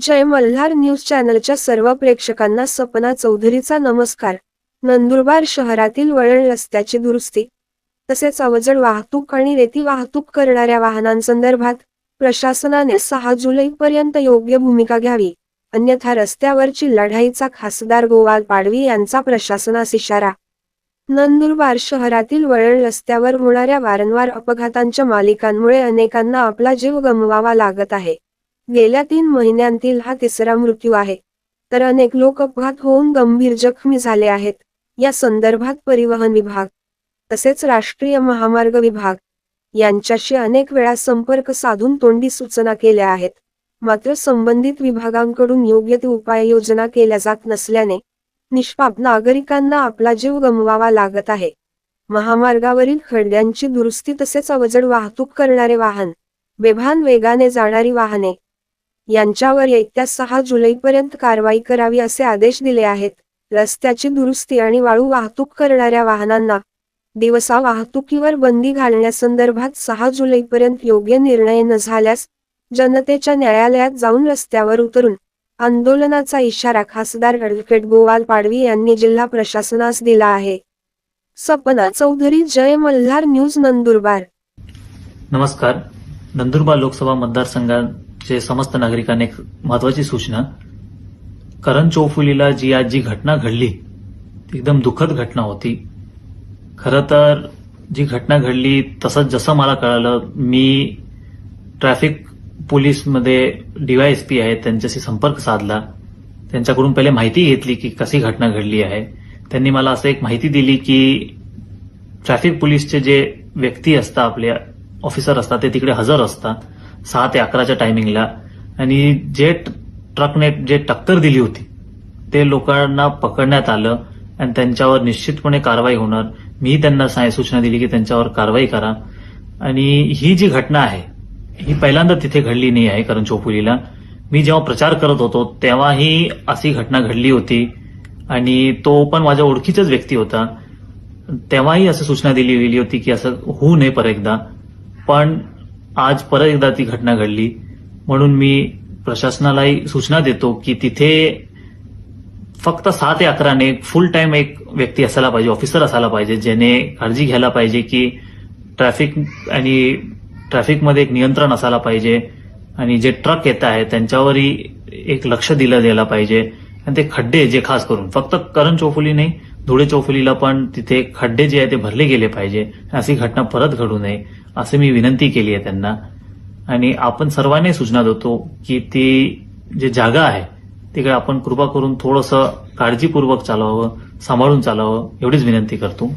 जय Malhar news चॅनलच्या सर्व प्रेक्षकांना सपना चौधरीचा नमस्कार. नंदुरबार शहरातील वळण रस्त्याची दुरुस्ती. तसेच अवजड वाहतूक आणि रेती वाहतूक करणाऱ्या वाहनांसंदर्भात प्रशासनाने सहा जुलैपर्यंत योग्य भूमिका घ्यावी. अन्यथा रस्त्यावरची लढाईचा खासदार गोवाल पाडवी यांचा प्रशासनास इशारा. नंदुरबार शहरातील वळण रस्त्यावर होणाऱ्या वारंवार अपघातांच्या मालिकांमुळे अनेकांना आपला जीव गमवावा लागत आहे. गेल्या तीन महिन्यांतील हा तिसरा मृत्यू आहे. तर अनेक लोक अपघात होऊन गंभीर जखमी झाले आहेत. या संदर्भात परिवहन विभाग तसेच राष्ट्रीय महामार्ग विभाग यांच्याशी अनेक वेळा संपर्क साधून तोंडी सूचना केल्या आहेत. मात्र संबंधित विभागांकडून योग्य ती उपाययोजना केल्या जात नसल्याने निष्पाप नागरिकांना आपला जीव गमवावा लागत आहे. महामार्गावरील खड्ड्यांची दुरुस्ती तसेच अवजड वाहतूक करणारे वाहन बेभान वेगाने जाणारी वाहने यांच्यावर येत्या सहा जुलैपर्यंत कारवाई करावी असे आदेश दिले आहेत. रस्त्याची दुरुस्ती आणि वाळू वाहतूक करणाऱ्या वाहनांना दिवसा वाहतुकीवर बंदी घालण्यासंदर्भात सहा जुलैपर्यंत योग्य निर्णय न झाल्यास जनतेच्या न्यायालयात जाऊन रस्त्यावर उतरून आंदोलनाचा इशारा खासदार ॲडव्होकेट गोवाल पाडवी यांनी जिल्हा प्रशासनास दिला आहे. सपना चौधरी जय मल्हार न्यूज नंदुरबार. नमस्कार. नंदुरबार लोकसभा मतदारसंघाचे समस्त नागरिकांनी एक महत्वाची सूचना. करण चौफुलीला जी आज जी घटना घडली ती एकदम दुःखद घटना होती. खरं तर जी घटना घडली तसंच जसं मला कळालं मी ट्रॅफिक पोलीसमध्ये डीवायएसपी आहेत त्यांच्याशी संपर्क साधला. त्यांच्याकडून पहिले माहिती घेतली की कशी घटना घडली आहे. त्यांनी मला असं एक माहिती दिली की ट्रॅफिक पोलीसचे जे व्यक्ती असतात आपले ऑफिसर असतात ते तिकडे हजर असतात सहा ते अकराच्या टायमिंगला. आणि जे ट्रकने जे टक्कर दिली होती ते लोकांना पकडण्यात आलं आणि त्यांच्यावर निश्चितपणे कारवाई होणार. मी त्यांना सूचना दिली की त्यांच्यावर कारवाई करा. आणि ही जी घटना आहे ही पहिल्यांदा तिथे घडली नाही आहे कारण चोपुलीला मी जेव्हा प्रचार करत होतो तेव्हाही अशी घटना घडली होती. आणि तो पण माझ्या ओळखीचाच व्यक्ती होता. तेव्हाही असं सूचना दिली गेली होती की असं होऊ नये परत एकदा पण आज परत एकदा ती घटना घडली. म्हणून मी प्रशासनालाही सूचना देतो की तिथे फक्त सहा ते अकराने फुल टाइम एक व्यक्ती असायला पाहिजे ऑफिसर असायला पाहिजे ज्याने काळजी घ्यायला पाहिजे की ट्रॅफिक आणि ट्रॅफिकमध्ये एक नियंत्रण असायला पाहिजे आणि जे ट्रक येत आहे त्यांच्यावरही एक लक्ष दिलं गेलं पाहिजे. आणि ते खड्डे जे खास करून फक्त करण चौफुली नाही धुळे चौफुलीला पण तिथे खड्डे जे आहे ते भरले गेले पाहिजे. अशी घटना परत घडू नये असं मी विनंती केली आहे त्यांना. आणि आपण सर्वांनी सूचना देतो की ती जे जागा आहे तिकडे आपण कृपा करून थोडंसं काळजीपूर्वक चालवावं सांभाळून चालावं एवढीच विनंती करतो.